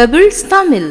Pebbles Tamil.